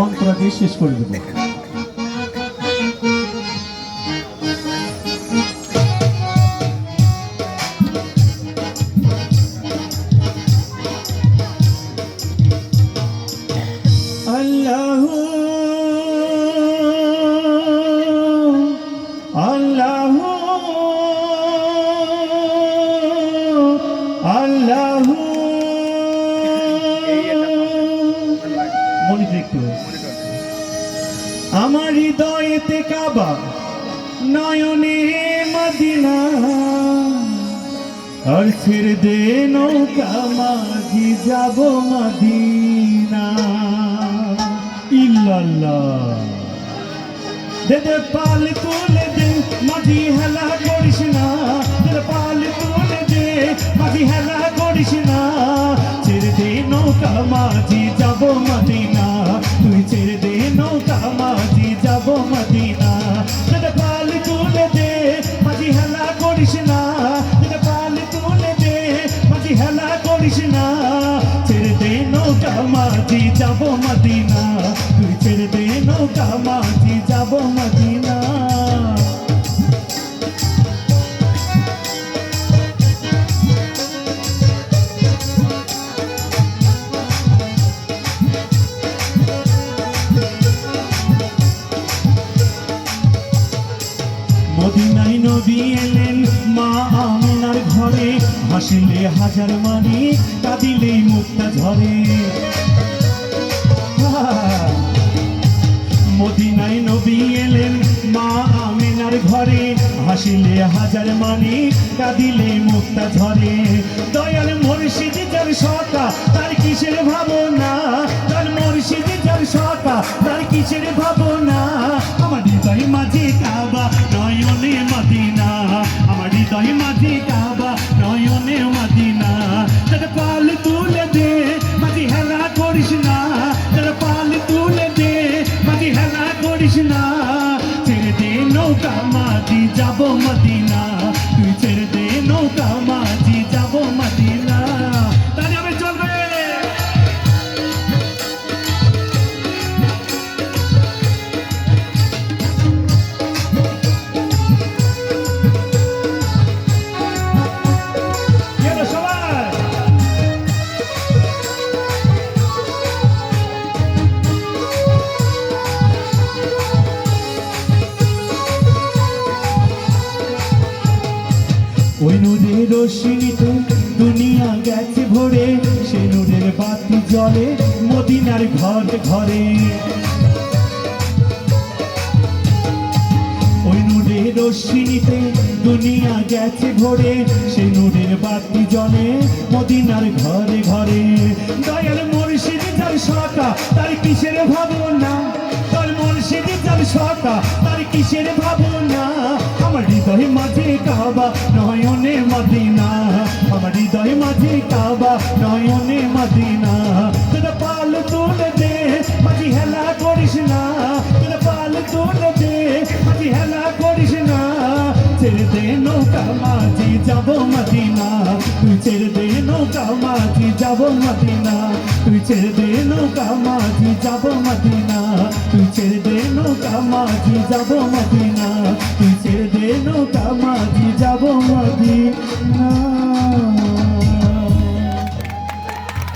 অন্তরা দিয়ে শেষ করে দেবো। আল্লাহ আল্লাহ একটু আমার হৃদয়েতে কাবা, নয়নে মদিনা, আর ছেড়ে দে নৌকা, মাঝি যাব মদিনা। ইল্লাল্লাহ। দে দে পাল তুলে দে, মাঝি হেলা করিস না। দে পাল তুলে দে, মাঝি হেলা করিস না। ছেড়ে দে নৌকা, মাঝি মাঝি যাব মদিনা। তুই ছেড়ে নৌকা মাঝি যাব মদিনা। মদিনায় নবী এলেন মা আমিনার ঘরে। হাসিলে হাজার মানি কাঁদিলেই মুক্তা ঝরে। হাসিলে হাজার মানি কাঁদিলে মুক্তা ঝরে। দয়াল মুর্শিদ যার সকা তার কিসের ভাবনা? তার মুর্শিদ যার সকা তার কিসের ভাবনা? আমার হৃদয় মাঝে কাবা, নয়নে মদিনা। আমার হৃদয় মাঝে মাঝি যাব মদিনা ওই নূরের রশ্মিতে দুনিয়া গেছে ভরে, সে নূরের বাতি জলে মদিনার ঘর ঘরে। ওই নূরের রশ্মিতে দুনিয়া গেছে ভরে, সে নূরের বাতি জলে মদিনার ঘরে ঘরে। দয়াল মুর্শিদ যার সকা তার কিসের ভাবনা? তার মুর্শিদ যার সকা তার কিসের ভাবনা? আমার হৃদয় মাঝে কাবা হৃদয় মাঝে কাবা, নয়নে মদিনা। তোরা পাল তুলে দে, মাঝি হেলা করিস না। তোরা পাল তুলে দে, মাঝি হেলা করিস না। ছেড়ে দে নৌকা, মাঝি যাব মদিনা। তুই ছেড়ে দে নৌকা, মাঝি যাব মদিনা। তুই ছেড়ে দে নৌকা, মাঝি যাব মদিনা। তুই ছেড়ে দে নৌকা, মাঝি যাব মদিনা। তুই ছেড়ে দে নৌকা